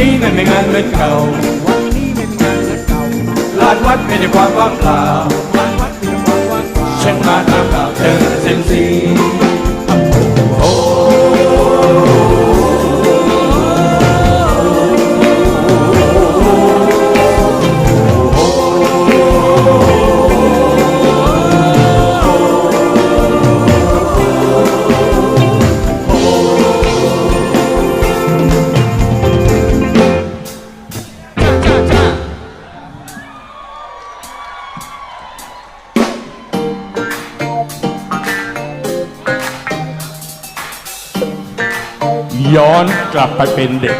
นี้ไม่มีงานเหมือนเก่า วันนี้ไม่มีงานเหมือนเก่า ลาดวัดเป็นความว่างเปล่าลาดวัดเป็นความว่างเปล่าเชินมาตามข่าเธอเซมซี ย้อนกลับไปเป็นเด็ก